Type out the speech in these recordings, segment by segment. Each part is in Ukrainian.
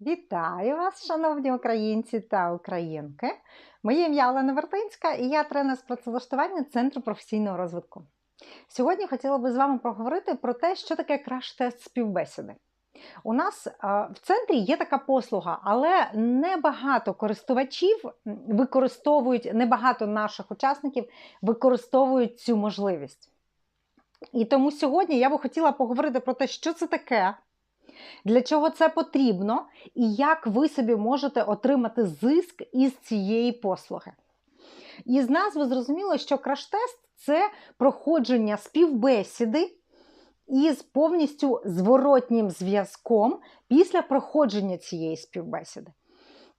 Вітаю вас, шановні українці та українки. Моє ім'я Олена Вертинська і я тренер з працевлаштування Центру професійного розвитку. Сьогодні хотіла би з вами поговорити про те, що таке краш-тест співбесіди. У нас в центрі є така послуга, але небагато користувачів використовують, небагато наших учасників використовують цю можливість. І тому сьогодні я би хотіла поговорити про те, що це таке, для чого це потрібно, і як ви собі можете отримати зиск із цієї послуги. Із назви зрозуміло, що краш-тест це проходження співбесіди із повністю зворотнім зв'язком після проходження цієї співбесіди.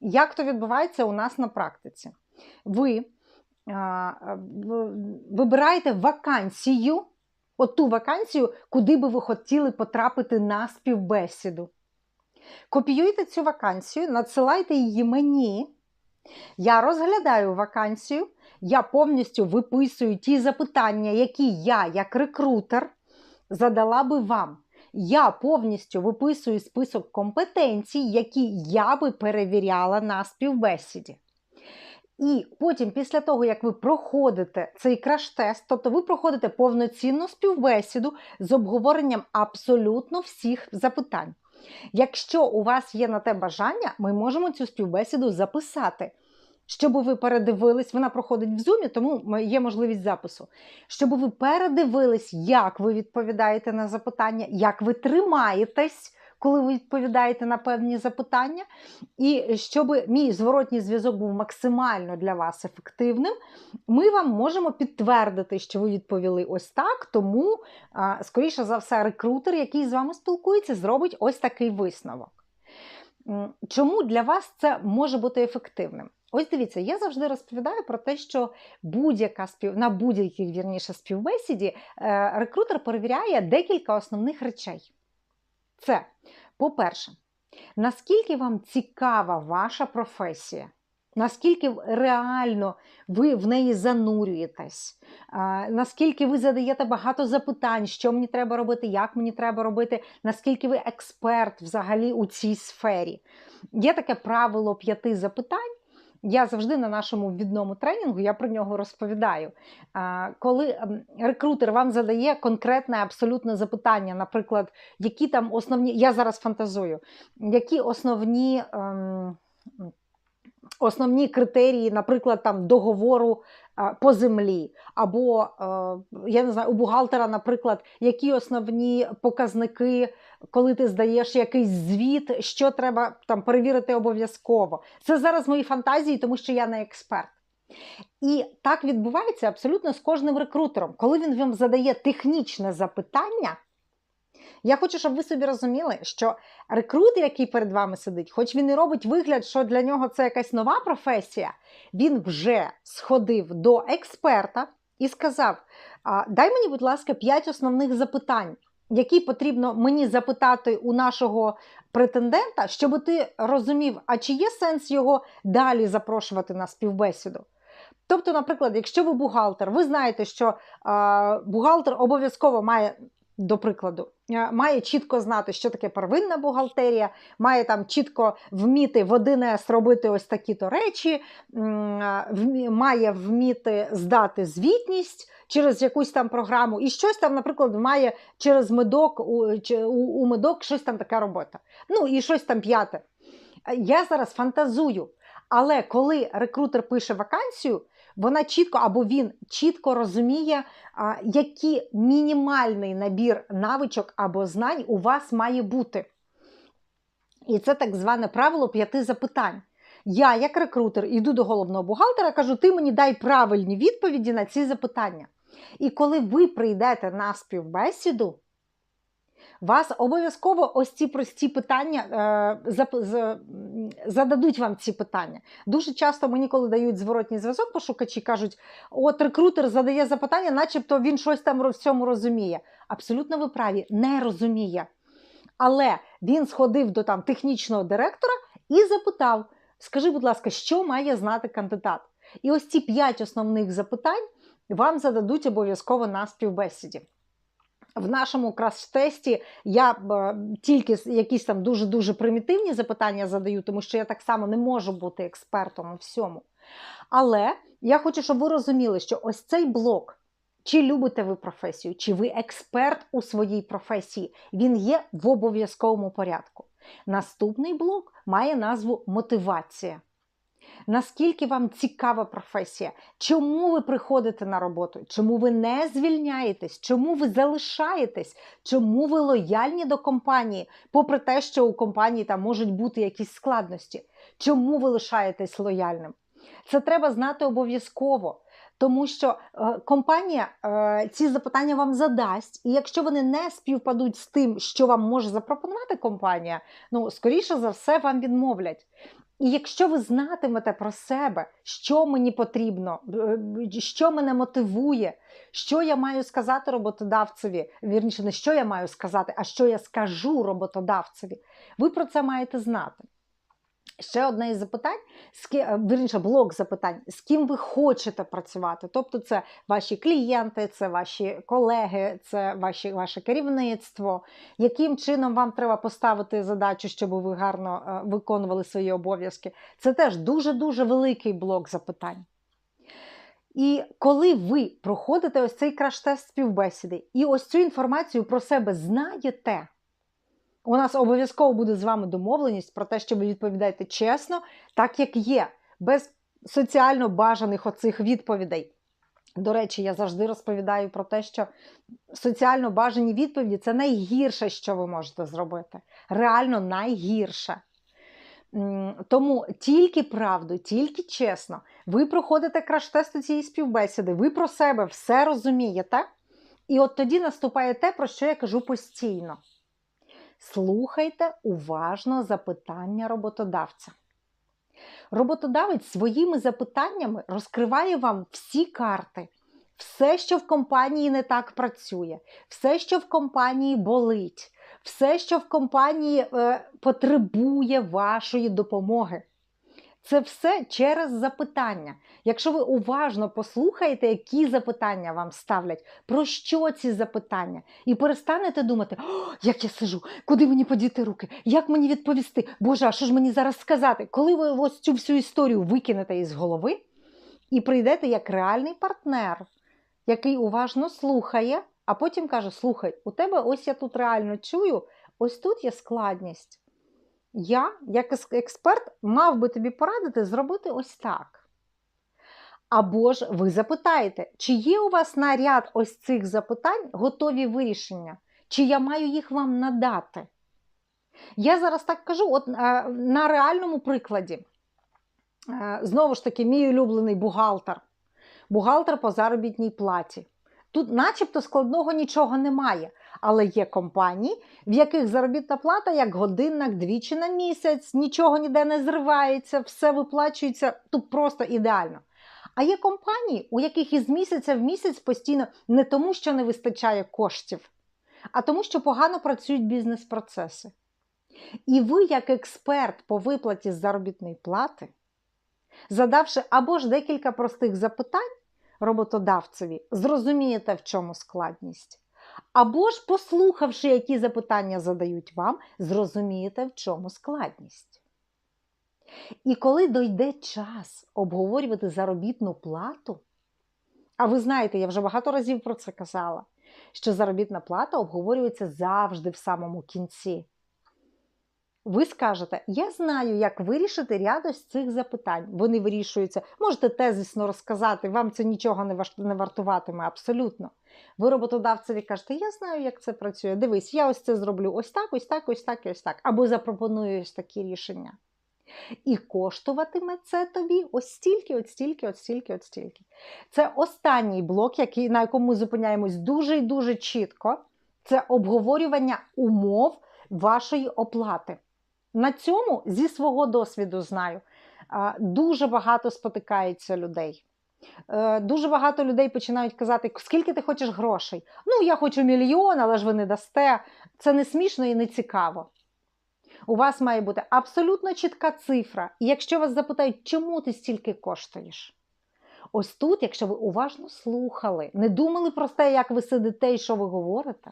Як то відбувається у нас на практиці? Ви вибираєте вакансію, оту вакансію, куди би ви хотіли потрапити на співбесіду. Копіюєте цю вакансію, надсилайте її мені. Я розглядаю вакансію, я повністю виписую ті запитання, які я, як рекрутер, задала би вам. Я повністю виписую список компетенцій, які я би перевіряла на співбесіді. І потім, після того, як ви проходите цей краш-тест, тобто ви проходите повноцінну співбесіду з обговоренням абсолютно всіх запитань. Якщо у вас є на те бажання, ми можемо цю співбесіду записати. Щоб ви передивились, вона проходить в зумі, тому є можливість запису. Щоб ви передивились, як ви відповідаєте на запитання, як ви тримаєтесь, коли ви відповідаєте на певні запитання, і щоб мій зворотній зв'язок був максимально для вас ефективним, ми вам можемо підтвердити, що ви відповіли ось так. Тому, скоріше за все, рекрутер, який з вами спілкується, зробить ось такий висновок. Чому для вас це може бути ефективним? Ось дивіться, я завжди розповідаю про те, що будь-яка спів... на будь-якій вірніше співбесіді е, рекрутер перевіряє декілька основних речей. Це, по-перше, наскільки вам цікава ваша професія, наскільки реально ви в неї занурюєтесь, наскільки ви задаєте багато запитань, що мені треба робити, як мені треба робити, наскільки ви експерт взагалі у цій сфері. Є таке правило п'яти запитань. Я завжди на нашому відному тренінгу я про нього розповідаю. Коли ем, рекрутер вам задає конкретне абсолютне запитання, наприклад, які там основні, я зараз фантазую, які основні, ем, основні критерії, наприклад, там договору по землі, або е, я не знаю, у бухгалтера, наприклад, які основні показники, коли ти здаєш якийсь звіт, що треба там перевірити обов'язково. Це зараз мої фантазії, тому що я не експерт. І так відбувається абсолютно з кожним рекрутером. Коли він вам задає технічне запитання, я хочу, щоб ви собі розуміли, що рекрутер, який перед вами сидить, хоч він і робить вигляд, що для нього це якась нова професія, він вже сходив до експерта і сказав: дай мені, будь ласка, 5 основних запитань, які потрібно мені запитати у нашого претендента, щоб ти розумів, а чи є сенс його далі запрошувати на співбесіду. Тобто, наприклад, якщо ви бухгалтер, ви знаєте, що бухгалтер обов'язково має, до прикладу, е, має чітко знати, що таке первинна бухгалтерія, має там чітко вміти в 1С робити ось такі-то речі, вмі- має вміти здати звітність через якусь там програму, і щось там, наприклад, має через медок у медок щось там така робота. Ну і щось там п'яте. Е, Я зараз фантазую. Але коли рекрутер пише вакансію, вона чітко або він чітко розуміє, який мінімальний набір навичок або знань у вас має бути. І це так зване правило п'яти запитань. Я, як рекрутер, йду до головного бухгалтера, кажу: ти мені дай правильні відповіді на ці запитання. І коли ви прийдете на співбесіду, вас обов'язково ось ці прості питання е, зададуть вам ці питання. Дуже часто мені, коли дають зворотній зв'язок, пошукачі кажуть: от рекрутер задає запитання, начебто він щось там в цьому розуміє. Абсолютно ви праві, не розуміє. Але він сходив до там технічного директора і запитав: скажи, будь ласка, що має знати кандидат? І ось ці п'ять основних запитань вам зададуть обов'язково на співбесіді. В нашому краш-тесті я тільки якісь там дуже-дуже примітивні запитання задаю, тому що я так само не можу бути експертом у всьому. Але я хочу, щоб ви розуміли, що ось цей блок, чи любите ви професію, чи ви експерт у своїй професії, він є в обов'язковому порядку. Наступний блок має назву мотивація. Наскільки вам цікава професія? Чому ви приходите на роботу? Чому ви не звільняєтесь? Чому ви залишаєтесь? Чому ви лояльні до компанії, попри те, що у компанії там можуть бути якісь складності? Чому ви лишаєтесь лояльним? Це треба знати обов'язково. Тому що е, компанія е, ці запитання вам задасть, і якщо вони не співпадуть з тим, що вам може запропонувати компанія, ну скоріше за все вам відмовлять. І якщо ви знатимете про себе, що мені потрібно, е, що мене мотивує, що я маю сказати роботодавцеві, вірніше, не що я маю сказати, а що я скажу роботодавцеві, ви про це маєте знати. Ще одне із запитань, е, вірніше, блок запитань, з ким ви хочете працювати. Тобто, це ваші клієнти, це ваші колеги, це ваші, ваше керівництво, яким чином вам треба поставити задачу, щоб ви гарно е, виконували свої обов'язки. Це теж дуже-дуже великий блок запитань. І коли ви проходите ось цей краш-тест співбесіди і ось цю інформацію про себе знаєте. У нас обов'язково буде з вами домовленість про те, що ви відповідаєте чесно, так як є, без соціально бажаних оцих відповідей. До речі, я завжди розповідаю про те, що соціально бажані відповіді це найгірше, що ви можете зробити. Реально найгірше. Тому тільки правду, тільки чесно, ви проходите краш-тест цієї співбесіди, ви про себе все розумієте. І от тоді наступає те, про що я кажу постійно. Слухайте уважно запитання роботодавця. Роботодавець своїми запитаннями розкриває вам всі карти, все, що в компанії не так працює, все, що в компанії болить, все, що в компанії е, потребує вашої допомоги. Це все через запитання. Якщо ви уважно послухаєте, які запитання вам ставлять, про що ці запитання, і перестанете думати, О, як я сижу, куди мені подіти руки, як мені відповісти, Боже, а що ж мені зараз сказати? Коли ви ось цю всю історію викинете із голови і прийдете як реальний партнер, який уважно слухає, а потім каже: Слухай, у тебе ось я тут реально чую, ось тут є складність я, як експерт, мав би тобі порадити зробити ось так. Або ж ви запитаєте, чи є у вас на ряд ось цих запитань готові вирішення, чи я маю їх вам надати? Я зараз так кажу, от е, на реальному прикладі, е, знову ж таки, мій улюблений бухгалтер, бухгалтер по заробітній платі. Тут, начебто, складного нічого немає. Але є компанії, в яких заробітна плата як годинник двічі на місяць, нічого ніде не зривається, все виплачується тут просто ідеально. А є компанії, у яких із місяця в місяць постійно не тому, що не вистачає коштів, а тому, що погано працюють бізнес-процеси. І ви, як експерт по виплаті з заробітної плати, задавши або ж декілька простих запитань роботодавцеві, зрозумієте, в чому складність. Або ж, послухавши, які запитання задають вам, зрозумієте, в чому складність. І коли дойде час обговорювати заробітну плату, а ви знаєте, я вже багато разів про це казала, що заробітна плата обговорюється завжди в самому кінці. Ви скажете, я знаю, як вирішити ряд ось цих запитань. Вони вирішуються. Можете тезисно розказати, вам це нічого не вартуватиме абсолютно. Ви роботодавцеві кажете, я знаю, як це працює. Дивись, я ось це зроблю ось так, ось так, ось так ось так. Або запропоную ось такі рішення. І коштуватиме це тобі ось стільки, от стільки, от стільки, от стільки. Це останній блок, який, на якому ми зупиняємось дуже і дуже чітко. Це обговорювання умов вашої оплати. На цьому зі свого досвіду знаю, дуже багато спотикається людей. Е, дуже багато людей починають казати, скільки ти хочеш грошей. Ну, я хочу мільйон, але ж ви не дасте. Це не смішно і не цікаво. У вас має бути абсолютно чітка цифра. І якщо вас запитають, чому ти стільки коштуєш? Ось тут, якщо ви уважно слухали, не думали про те, як ви сидите і що ви говорите,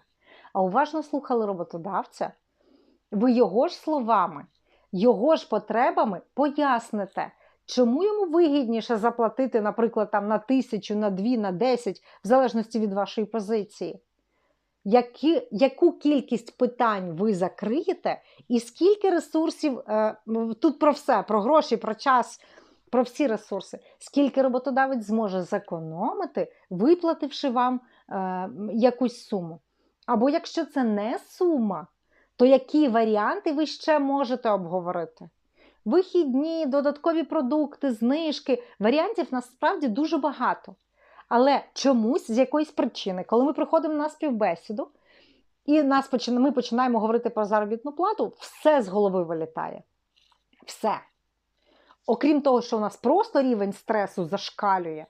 а уважно слухали роботодавця, ви його ж словами, його ж потребами поясните, чому йому вигідніше заплатити, наприклад, там, на тисячу, на дві, на десять, в залежності від вашої позиції. Які, яку кількість питань ви закриєте, і скільки ресурсів е, тут про все, про гроші, про час, про всі ресурси, скільки роботодавець зможе зекономити, виплативши вам е, якусь суму. Або якщо це не сума, то які варіанти ви ще можете обговорити? Вихідні, додаткові продукти, знижки. Варіантів насправді дуже багато. Але чомусь з якоїсь причини, коли ми приходимо на співбесіду, і нас почина, ми починаємо говорити про заробітну плату, все з голови вилітає. Все. Окрім того, що у нас просто рівень стресу зашкалює,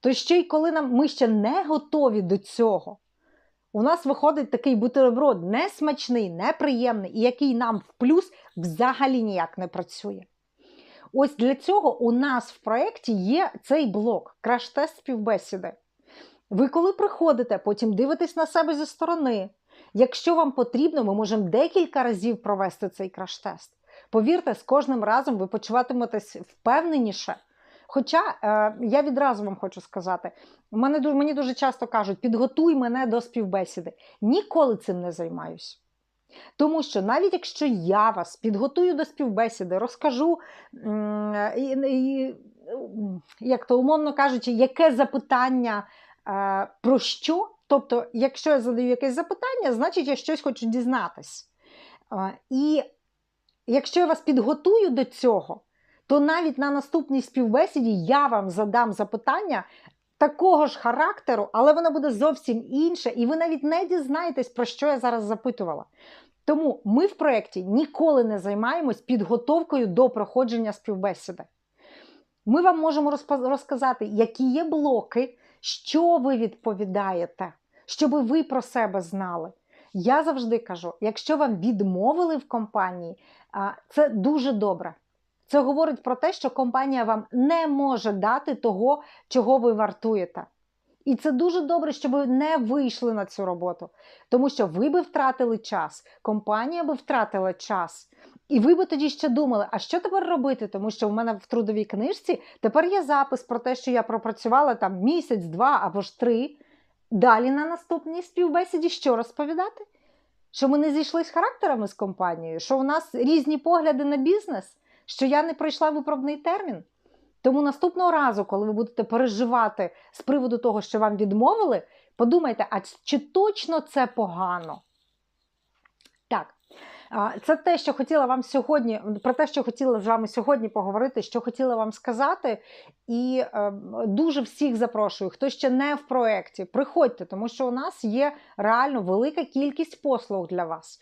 то ще й коли нам, ми ще не готові до цього, у нас виходить такий бутерброд несмачний, неприємний, і який нам в плюс взагалі ніяк не працює. Ось для цього у нас в проєкті є цей блок, краш-тест співбесіди. Ви, коли приходите, потім дивитесь на себе зі сторони. Якщо вам потрібно, ми можемо декілька разів провести цей краш-тест. Повірте, з кожним разом ви почуватиметесь впевненіше. Хоча е, я відразу вам хочу сказати, мені дуже часто кажуть, підготуй мене до співбесіди. Ніколи цим не займаюсь. Тому що навіть якщо я вас підготую до співбесіди, розкажу, як то умовно кажучи, яке запитання е, про що, тобто, якщо я задаю якесь запитання, значить я щось хочу дізнатись. Е, і якщо я вас підготую до цього, то навіть на наступній співбесіді я вам задам запитання. Такого ж характеру, але воно буде зовсім інше, і ви навіть не дізнаєтесь, про що я зараз запитувала. Тому ми в проєкті ніколи не займаємось підготовкою до проходження співбесіди. Ми вам можемо розказати, які є блоки, що ви відповідаєте, щоб ви про себе знали. Я завжди кажу: якщо вам відмовили в компанії, це дуже добре. Це говорить про те, що компанія вам не може дати того, чого ви вартуєте. І це дуже добре, що ви не вийшли на цю роботу, тому що ви би втратили час, компанія би втратила час. І ви би тоді ще думали, а що тепер робити? Тому що в мене в трудовій книжці тепер є запис про те, що я пропрацювала там місяць, два або ж три. Далі на наступній співбесіді що розповідати? Що ми не зійшлися характерами з компанією, що у нас різні погляди на бізнес, що я не пройшла виправний термін. Тому наступного разу, коли ви будете переживати з приводу того, що вам відмовили, подумайте, а чи точно це погано? Так. Це те, що хотіла вам сьогодні, про те, що хотіла з вами сьогодні поговорити, що хотіла вам сказати. І е, дуже всіх запрошую, хто ще не в проєкті, приходьте, тому що у нас є реально велика кількість послуг для вас.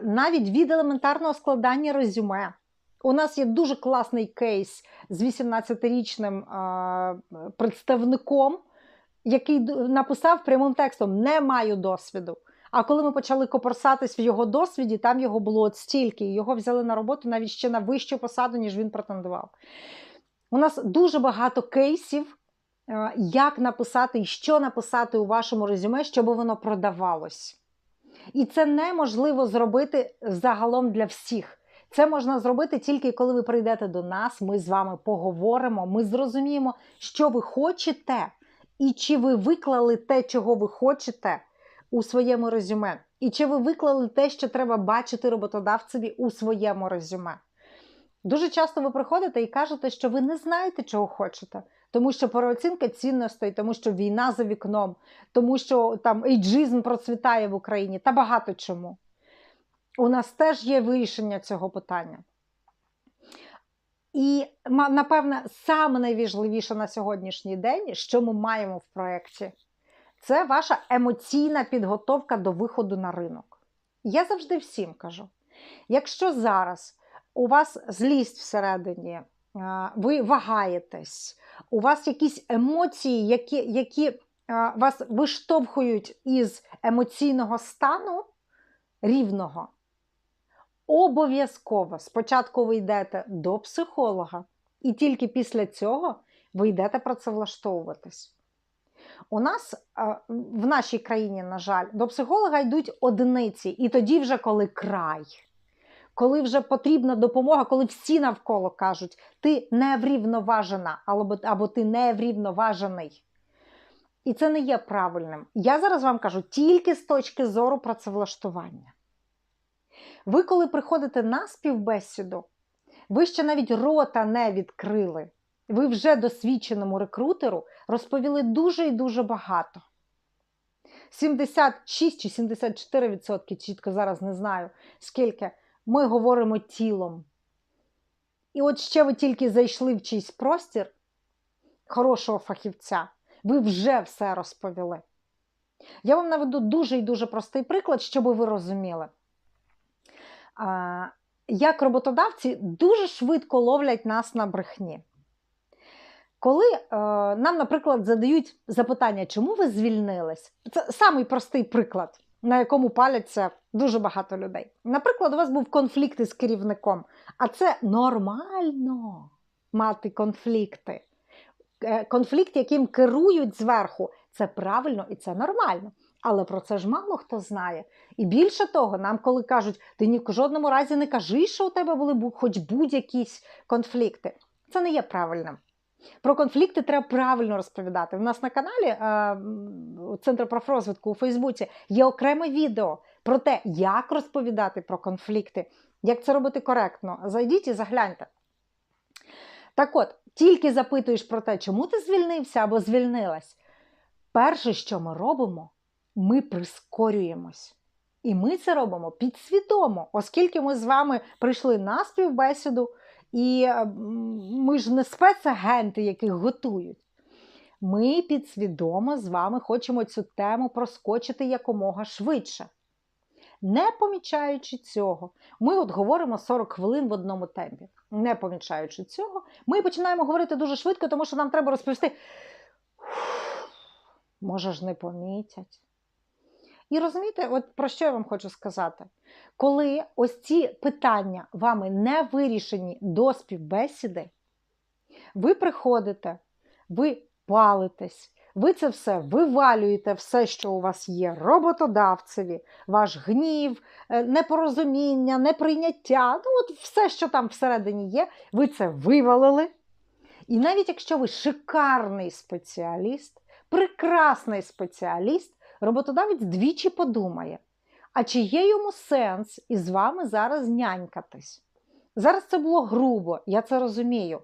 Навіть від елементарного складання резюме. У нас є дуже класний кейс з 18-річним представником, який написав прямим текстом: Не маю досвіду. А коли ми почали копорсатись в його досвіді, там його було от стільки, його взяли на роботу навіть ще на вищу посаду, ніж він претендував. У нас дуже багато кейсів, як написати і що написати у вашому резюме, щоб воно продавалось. І це неможливо зробити загалом для всіх. Це можна зробити тільки коли ви прийдете до нас. Ми з вами поговоримо, ми зрозуміємо, що ви хочете, і чи ви виклали те, чого ви хочете у своєму резюме, і чи ви виклали те, що треба бачити роботодавцеві у своєму резюме. Дуже часто ви приходите і кажете, що ви не знаєте, чого хочете, тому що переоцінка цінностей, тому що війна за вікном, тому що там ейджизм процвітає в Україні та багато чому у нас теж є вирішення цього питання. І, напевне, саме найважливіше на сьогоднішній день, що ми маємо в проєкті, це ваша емоційна підготовка до виходу на ринок. Я завжди всім кажу: якщо зараз у вас злість всередині, ви вагаєтесь, у вас якісь емоції, які, які вас виштовхують із емоційного стану рівного, Обов'язково спочатку ви йдете до психолога, і тільки після цього ви йдете працевлаштовуватись. у нас в нашій країні, на жаль, до психолога йдуть одиниці, і тоді вже коли край. Коли вже потрібна допомога, коли всі навколо кажуть, ти не врівноважена, або, або ти не врівноважений. І це не є правильним. Я зараз вам кажу тільки з точки зору працевлаштування. Ви, коли приходите на співбесіду, ви ще навіть рота не відкрили. Ви вже досвідченому рекрутеру розповіли дуже і дуже багато. 76 чи 74%, чітко зараз не знаю, скільки ми говоримо тілом. І от ще ви тільки зайшли в чийсь простір хорошого фахівця, ви вже все розповіли. Я вам наведу дуже і дуже простий приклад, щоб ви розуміли. Як роботодавці дуже швидко ловлять нас на брехні. Коли е, нам, наприклад, задають запитання, чому ви звільнились? Це самий простий приклад, на якому паляться дуже багато людей. Наприклад, у вас був конфлікт із керівником, а це нормально мати конфлікти. Е, конфлікт, яким керують зверху, це правильно і це нормально. Але про це ж мало хто знає. І більше того, нам, коли кажуть, ти ні в жодному разі не кажи, що у тебе були хоч будь-якісь конфлікти. Це не є правильним. Про конфлікти треба правильно розповідати. У нас на каналі е, Центр профрозвитку у Фейсбуці є окреме відео про те, як розповідати про конфлікти, як це робити коректно. Зайдіть і загляньте. Так от, тільки запитуєш про те, чому ти звільнився або звільнилась. Перше, що ми робимо, ми прискорюємось. І ми це робимо підсвідомо, оскільки ми з вами прийшли на співбесіду, і е, ми ж не спецагенти, яких готують. Ми підсвідомо з вами хочемо цю тему проскочити якомога швидше. Не помічаючи цього, ми от говоримо 40 хвилин в одному темпі. Не помічаючи цього, ми починаємо говорити дуже швидко, тому що нам треба розповісти. Може ж, не помітять. І розумієте, от про що я вам хочу сказати? Коли ось ці питання вами не вирішені до співбесіди, ви приходите, ви палитесь, ви це все вивалюєте, все, що у вас є, роботодавцеві, ваш гнів, е, непорозуміння, неприйняття, ну от все, що там всередині є, ви це вивалили. І навіть якщо ви шикарний спеціаліст, прекрасний спеціаліст, роботодавець двічі подумає, а чи є йому сенс із вами зараз нянькатись? Зараз це було грубо, я це розумію.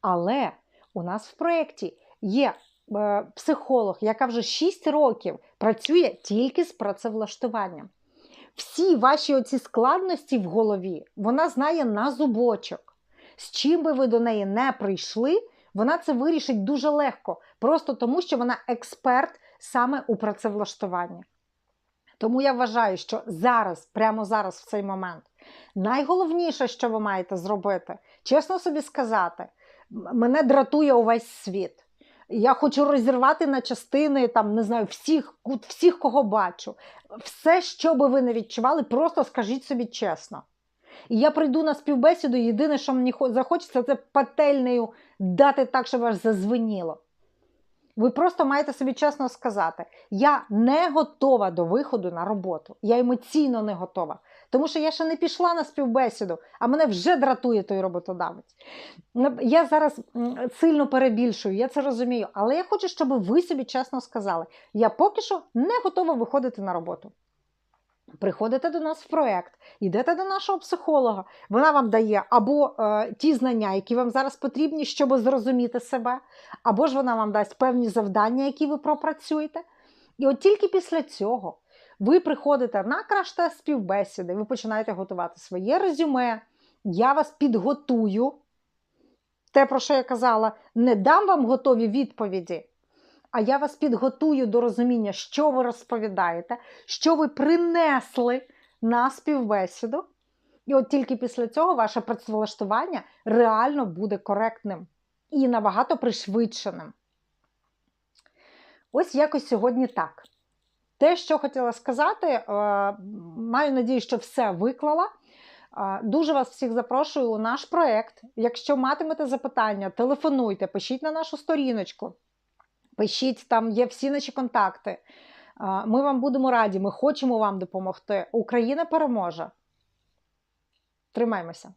Але у нас в проєкті є е, психолог, яка вже 6 років працює тільки з працевлаштуванням. Всі ваші оці складності в голові вона знає на зубочок. З чим би ви до неї не прийшли, вона це вирішить дуже легко, просто тому що вона експерт саме у працевлаштуванні. Тому я вважаю, що зараз, прямо зараз, в цей момент, найголовніше, що ви маєте зробити, чесно собі сказати, мене дратує увесь світ. Я хочу розірвати на частини там, не знаю, всіх, всіх, кого бачу. Все, що би ви не відчували, просто скажіть собі чесно. І я прийду на співбесіду, єдине, що мені захочеться, це пательнею дати так, щоб аж зазвеніло. Ви просто маєте собі чесно сказати: я не готова до виходу на роботу. Я емоційно не готова. Тому що я ще не пішла на співбесіду, а мене вже дратує той роботодавець. Я зараз сильно перебільшую, я це розумію. Але я хочу, щоб ви собі чесно сказали: я поки що не готова виходити на роботу. Приходите до нас в проєкт, йдете до нашого психолога, вона вам дає або е, ті знання, які вам зараз потрібні, щоб зрозуміти себе, або ж вона вам дасть певні завдання, які ви пропрацюєте. І от тільки після цього ви приходите на краш-тест співбесіди, ви починаєте готувати своє резюме, я вас підготую. Те, про що я казала, не дам вам готові відповіді а я вас підготую до розуміння, що ви розповідаєте, що ви принесли на співбесіду. І от тільки після цього ваше працевлаштування реально буде коректним і набагато пришвидшеним. Ось якось сьогодні так. Те, що хотіла сказати, е, маю надію, що все виклала. Е, дуже вас всіх запрошую у наш проєкт. Якщо матимете запитання, телефонуйте, пишіть на нашу сторіночку. Пишіть, там є всі наші контакти. Ми вам будемо раді, ми хочемо вам допомогти. Україна переможе. Тримаймося!